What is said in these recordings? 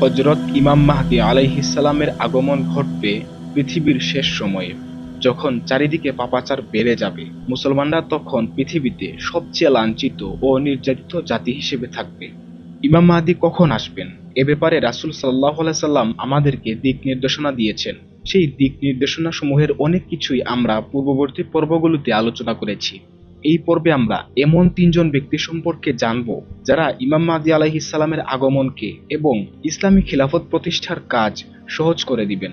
হজরত ইমাম মাহদি আলাইহিসালামের আগমন ঘটবে পৃথিবীর শেষ সময়ে, যখন চারিদিকে পাপাচার বেড়ে যাবে। মুসলমানরা তখন পৃথিবীতে সবচেয়ে লাঞ্ছিত ও নির্যাতিত জাতি হিসেবে থাকবে। ইমাম মাহদি কখন আসবেন? এ ব্যাপারে রাসুল সাল্লাহ সাল্লাম আমাদেরকে দিক নির্দেশনা দিয়েছেন। সেই দিক নির্দেশনা সমূহের অনেক কিছুই আমরা পূর্ববর্তী পর্বগুলোতে আলোচনা করেছি। এই পর্বে আমরা এমন তিনজন ব্যক্তি সম্পর্কে জানব যারা ইমাম মাহদি আলাইহিসালামের আগমনকে এবং ইসলামী খিলাফত প্রতিষ্ঠার কাজ সহজ করে দিবেন।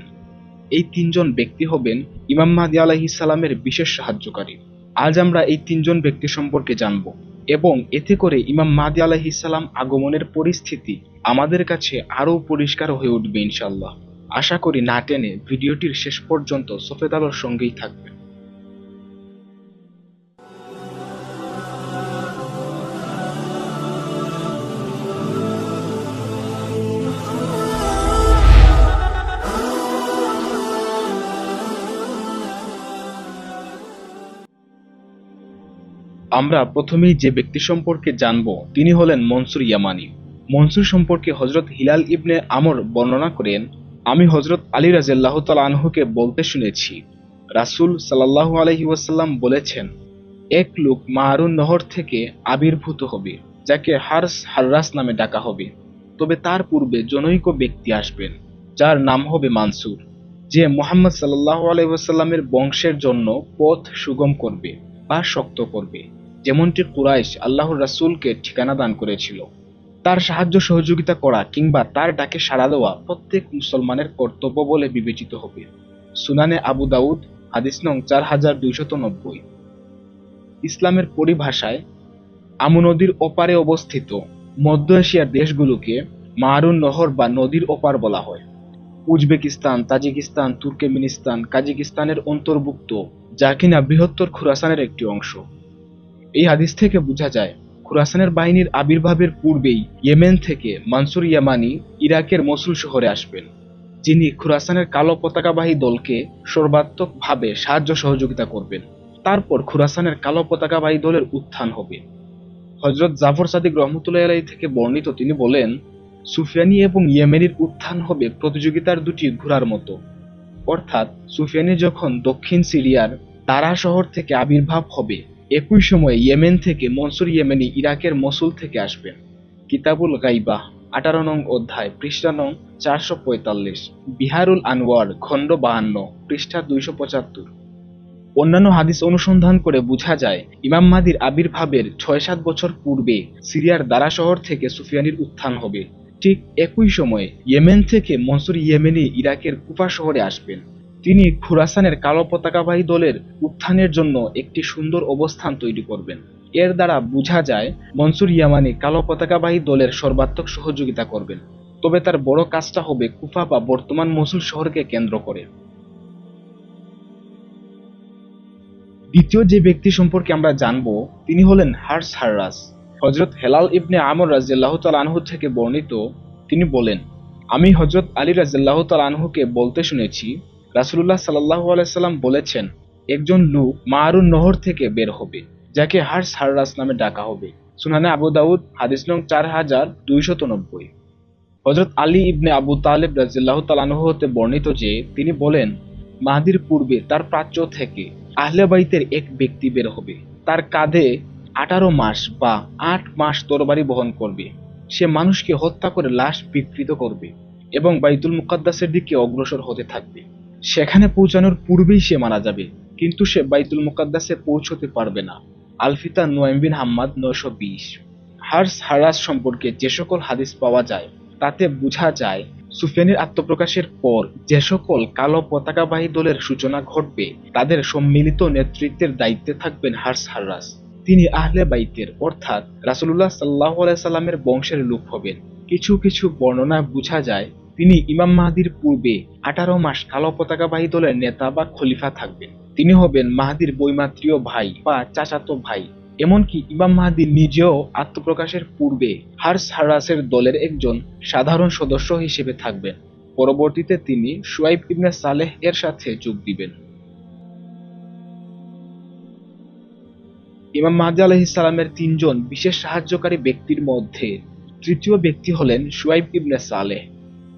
এই তিনজন ব্যক্তি হবেন ইমাম মাহদি আলাইহিসালামের বিশেষ সাহায্যকারী। আজ আমরা এই তিনজন ব্যক্তি সম্পর্কে জানব এবং এতে করে ইমাম মাহদি আলাইহিসালাম আগমনের পরিস্থিতি আমাদের কাছে আরও পরিষ্কার হয়ে উঠবে ইনশাল্লাহ আশা করি না টেনে ভিডিওটির শেষ পর্যন্ত সফেদ আলোর সঙ্গেই থাকবে আমরা প্রথমেই যে ব্যক্তি সম্পর্কে জানব, তিনি হলেন মনসুর ইয়ামানি। মনসুর সম্পর্কে হজরত হিলাল ইবনে আমর বর্ণনা করেন, আমি হজরত আলী রাজিয়াল্লাহ আনহুকে বলতে শুনেছি। রাসূল সাল্লাল্লাহু আলহি ওয়াসাল্লাম বলেছেন, এক লোক মারুন নহর থেকে আবির্ভূত হবে, যাকে হারস হার্রাস নামে ডাকা হবে। তবে তার পূর্বে জনৈক ব্যক্তি আসবেন, যার নাম হবে মানসুর, যে মোহাম্মদ সাল্লাহ আলাইসাল্লামের বংশের জন্য পথ সুগম করবে বা শক্ত করবে। যেমনটি কুরাইশ আল্লাহর রাসূলকে ঠিকানা দান করেছিল। তার সাহায্য সহযোগিতা করা কিংবা তার ডাকে সাড়া দেওয়া প্রত্যেক মুসলমানের কর্তব্য বলে বিবেচিত হবে। সুনানে আবু দাউদ, হাদিস নং চার হাজার দুইশত নব্বই। ইসলামের পরিভাষায়, আমু নদীর ওপারে অবস্থিত মধ্য এশিয়ার দেশগুলোকে মারুন নহর বা নদীর ওপার বলা হয়। উজবেকিস্তান, তাজিকিস্তান, তুর্কমেনিস্তান, কাজাকিস্তানের অন্তর্ভুক্ত, যা কিনা বৃহত্তর খুরাসানের একটি অংশ। এই হাদিস থেকে বোঝা যায়, খুরাসানের বাহিনীর আবির্ভাবের পূর্বেই ইয়েমেন থেকে মানসুর ইয়ামানি ইরাকের মসুল শহরে আসবেন। যিনি খুরাসানের কালো পতাকাবাহী দলকে সর্বাত্মকভাবে সাহায্য সহযোগিতা করবেন। তারপর খুরাসানের কালো পতাকাবাহী দলের উত্থান হবে। হজরত জাফর সাদিক রহমতুল্লাহ আলাই থেকে বর্ণিত তিনি বলেন, সুফিয়ানি এবং ইয়েমেনির উত্থান হবে প্রতিযোগিতার দুটি ঘোড়ার মতো। অর্থাৎ সুফিয়ানি যখন দক্ষিণ সিরিয়ার তারা শহর থেকে আবির্ভাব হবে একই সময়ে ইয়েমেন থেকে, মনসুর ইয়েমেনি ইরাকের মসুল থেকে আসবেন। কিতাবুল গাইবা আঠারো নং অধ্যায়, পৃষ্ঠা নং চারশো পঁয়তাল্লিশ। বিহারুল আনোয়ার খণ্ড বাহান্ন, পৃষ্ঠা দুইশো পঁচাত্তর। অন্যান্য হাদিস অনুসন্ধান করে বোঝা যায়, ইমাম মাদির আবির্ভাবের ছয় সাত বছর পূর্বে সিরিয়ার দারা শহর থেকে সুফিয়ানির উত্থান হবে। ঠিক একই সময়ে ইয়েমেন থেকে মনসুর ইয়েমেনি ইরাকের কুফা শহরে আসবেন। তিনি খুরাসানের কালো পতাকাবাহী দলের উত্থানের জন্য একটি সুন্দর অবস্থান তৈরি করবেন। এর দ্বারা বোঝা যায়, মনসুর ইয়ামানি কালো পতাকাবাহী দলের সর্বাত্মক সহযোগিতা করবেন। তবে তার বড় কাজটা হবে কুফা বা বর্তমান মসুল শহরকে কেন্দ্র করে। দ্বিতীয় যে ব্যক্তি সম্পর্কে আমরা জানব, তিনি হলেন হার্স হার্রাস। হজরত হেলাল ইবনে আমর রাজিয়াল্লাহ তাল আনহু থেকে বর্ণিত, তিনি বলেন, আমি হজরত আলী রাজিয়াল্লাহ তাল আনহুকে বলতে শুনেছি রাসুল্লাহ সাল্লাহ আলাইসাল্লাম বলেছেন, একজন লোক মারুন নহর থেকে বের হবে, যাকে হার্স সাররাস নামে ডাকা হবে। সুনানে আবু দাউদ, হাদিস নং চার হাজার দুইশত নব্বই হজরত আলী ইবনে আবু তালেব রাজিল্লাহ তালানহ হতে বর্ণিত যে, তিনি বলেন মাহাদির পূর্বে তার প্রাচ্য থেকে আহলে বাইতের এক ব্যক্তি বের হবে। তার কাঁধে আঠারো মাস বা আট মাস তরবারি বহন করবে। সে মানুষকে হত্যা করে লাশ বিকৃত করবে এবং বাইতুল মুকাদ্দাসের দিকে অগ্রসর হতে থাকবে। সেখানে পৌঁছানোর পূর্বেই সে মারা যাবে, কিন্তু সে বাইতুল মুকাদ্দাসে পৌঁছতে পারবে না। আলফিতা নোয়েম বিন হাম্মাদ নয়শো বিশ। হার্স হারাস সম্পর্কে যে সকল হাদিস পাওয়া যায়, তাতে বোঝা যায়, সুফিয়ানের আত্মপ্রকাশের পর যে সকল কালো পতাকাবাহী দলের সূচনা ঘটবে, তাদের সম্মিলিত নেতৃত্বের দায়িত্বে থাকবেন হার্স হার্রাস তিনি আহলে বাইতের, অর্থাৎ রাসুল্লাহ সাল্লাহ সাল্লামের বংশের লোক হবেন। কিছু কিছু বর্ণনা বোঝা যায় তিনি ইমাম মাহাদির পূর্বে আঠারো মাস কালো পতাকাবাহী দলের নেতা বা খলিফা থাকবেন। তিনি হবেন মাহাদির বৈমাত্রীয় ভাই বা চাচাতো ভাই। এমনকি ইমাম মাহাদি নিজেও আত্মপ্রকাশের পূর্বে হার্স হারাসের দলের একজন সাধারণ সদস্য হিসেবে থাকবেন। পরবর্তীতে তিনি সুয়াইব ইবনে সালেহ এর সাথে যোগ দিবেন। ইমাম মাহাদি আলহিসালামের তিনজন বিশেষ সাহায্যকারী ব্যক্তির মধ্যে তৃতীয় ব্যক্তি হলেন সুয়াইব ইবনে সালেহ।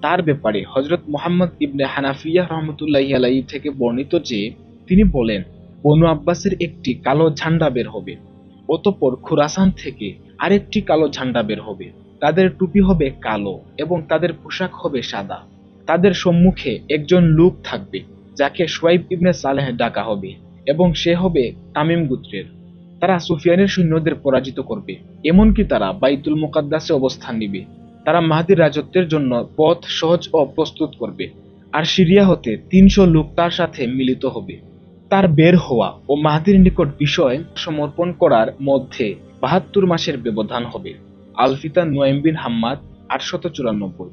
তার ব্যাপারে হজরত মোহাম্মদ ইবনে হানাফিয়া রহমতুল্লাহ আলাই থেকে বর্ণিত যে, তিনি বলেন, বনু আব্বাসের একটি কালো ঝান্ডা বের হবে, অতঃপর খুরাসান থেকে আরেকটি কালো ঝান্ডা বের হবে। তাদের টুপি হবে কালো এবং তাদের পোশাক হবে সাদা। তাদের সম্মুখে একজন লোক থাকবে, যাকে সোয়াইব ইবনে সালেহ ডাকা হবে এবং সে হবে তামিম গোত্রের। তারা সুফিয়ানের সৈন্যদের পরাজিত করবে, এমনকি তারা বাইতুল মোকাদ্দাসে অবস্থান নিবে। তারা মাহাদির রাজত্বের জন্য পথ সহজ ও প্রস্তুত করবে, আর সিরিয়া হতে তিনশো লোক তার সাথে মিলিত হবে। তার বের হওয়া ও মাহাদির নিকট বিষয় সমর্পণ করার মধ্যে বাহাত্তর মাসের ব্যবধান হবে। আলফিতা নোয়েম বিন হাম্মাদ, আটশত চুরানব্বই।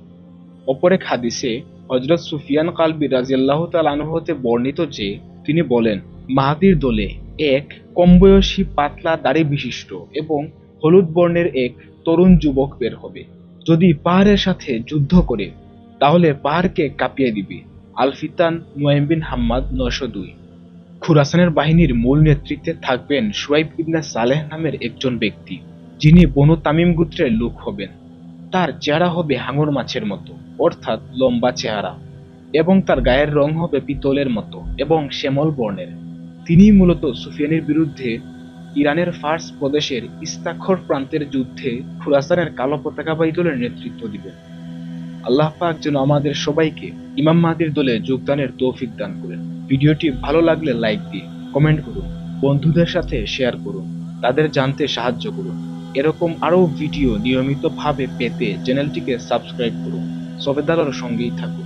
অপর এক হাদিসে হজরত সুফিয়ান কালবি রাজিয়াল্লাহ তালানহ হতে বর্ণিত যে, তিনি বলেন, মাহাদির দলে এক কমবয়সী পাতলা দাড়ি বিশিষ্ট এবং হলুদ বর্ণের এক তরুণ যুবক বের হবে। যদি পাহাড়ের সাথে যুদ্ধ করে, তাহলে পাহাড়কে কাঁপিয়ে দিবে। আলফিতান বিন হাম্মাদ, নয়শো দুই। খুরাসানের বাহিনীর মূল নেতৃত্বে থাকবেন সুয়াইব ইবনে সালেহ নামের একজন ব্যক্তি, যিনি বনু তামিম গোত্রের লোক হবেন। তার চেহারা হবে হাঙর মাছের মতো, অর্থাৎ লম্বা চেহারা, এবং তার গায়ের রং হবে পিতলের মতো, এবং শ্যামল বর্ণের। তিনি মূলত সুফিয়ানের বিরুদ্ধে ইরানের ফার্স প্রদেশের ইস্তাখর প্রান্তের যুদ্ধে খুরাসানের কালো পতাকাবাহী দলের নেতৃত্ব দিবেন। আল্লাহ পাক যেন আমাদের সবাইকে ইমাম মাহাদির দলে যোগদানের তৌফিক দান করেন। ভিডিওটি ভালো লাগলে লাইক দিয়ে কমেন্ট করুন, বন্ধুদের সাথে শেয়ার করুন, তাদের জানতে সাহায্য করুন। এরকম আরও ভিডিও নিয়মিতভাবে পেতে চ্যানেলটিকে সাবস্ক্রাইব করুন। সবেদারের সঙ্গেই থাকুন।